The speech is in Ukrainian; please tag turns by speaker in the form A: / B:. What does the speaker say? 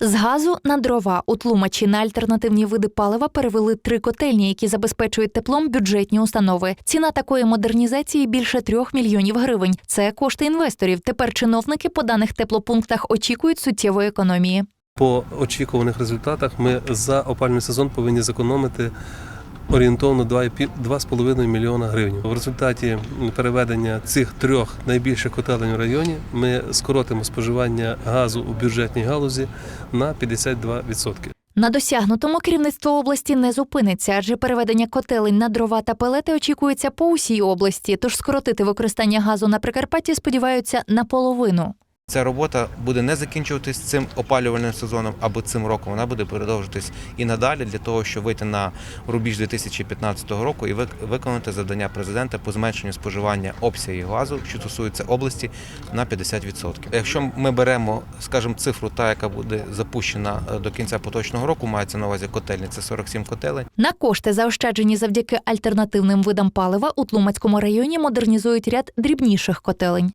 A: З газу на дрова у тлумачі на альтернативні види палива перевели три котельні, які забезпечують теплом бюджетні установи. Ціна такої модернізації більше трьох мільйонів гривень. Це кошти інвесторів. Тепер чиновники по даних теплопунктах очікують суттєвої економії.
B: По очікуваних результатах ми за опальний сезон повинні зекономити орієнтовно 2,5 2,5 мільйона гривень. В результаті переведення цих трьох найбільших котелень в районі ми скоротимо споживання газу у бюджетній галузі на 52%.
A: На досягнутому керівництво області не зупиниться, адже переведення котелень на дрова та пелети очікується по усій області. Тож скоротити використання газу на Прикарпатті сподіваються наполовину.
C: Ця робота буде не закінчуватись цим опалювальним сезоном або цим роком. Вона буде продовжуватись і надалі для того, щоб вийти на рубіж 2015 року і вик- виконати завдання президента по зменшенню споживання обсягів газу, що стосується області, на 50%. Якщо ми беремо, скажімо, цифру, та яка буде запущена е, до кінця поточного року, мається на увазі котельні, це 47 котелень.
A: На кошти, заощаджені завдяки альтернативним видам палива, у Тлумацькому районі модернізують ряд дрібніших котелень.